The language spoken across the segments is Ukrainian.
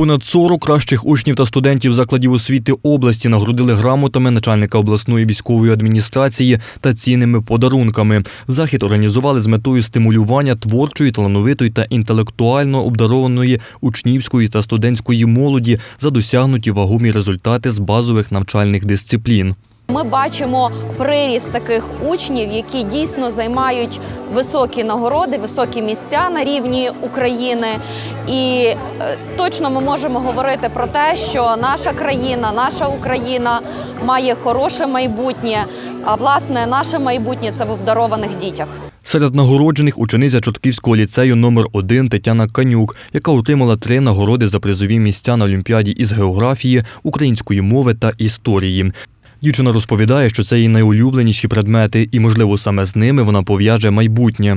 Понад 40 кращих учнів та студентів закладів освіти області нагородили грамотами начальника обласної військової адміністрації та цінними подарунками. Захід організували з метою стимулювання творчої, талановитої та інтелектуально обдарованої учнівської та студентської молоді за досягнуті вагомі результати з базових навчальних дисциплін. Ми бачимо приріст таких учнів, які дійсно займають високі нагороди, високі місця на рівні України. І е, точно ми можемо говорити про те, що наша країна, наша Україна має хороше майбутнє. А власне, наше майбутнє це в обдарованих дітях. Серед нагороджених учениця Чортківського ліцею номер 1 Тетяна Канюк, яка отримала три нагороди за призові місця на Олімпіаді із географії, української мови та історії. Дівчина розповідає, що це її найулюбленіші предмети, і, можливо, саме з ними вона пов'яже майбутнє.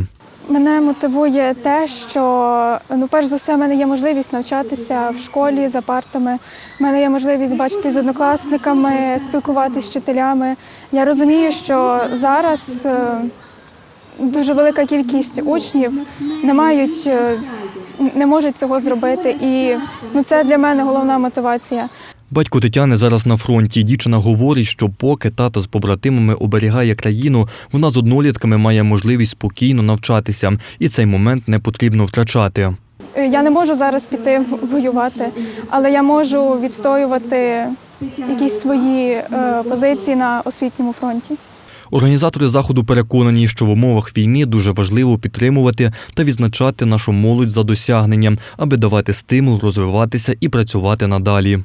Мене мотивує те, що ну, перш за все, в мене є можливість навчатися в школі за партами. в мене є можливість бачити з однокласниками, спілкуватися з вчителями. Я розумію, що зараз е, дуже велика кількість учнів не мають, е, не можуть цього зробити. І ну, це для мене головна мотивація. Батько Тетяни зараз на фронті. Дівчина говорить, що поки тато з побратимами оберігає країну, вона з однолітками має можливість спокійно навчатися, і цей момент не потрібно втрачати. Е, Я не можу зараз піти воювати, але я можу відстоювати якісь свої е, позиції на освітньому фронті. Організатори заходу переконані, що в умовах війни дуже важливо підтримувати та відзначати нашу молодь за досягненням, аби давати стимул розвиватися і працювати надалі.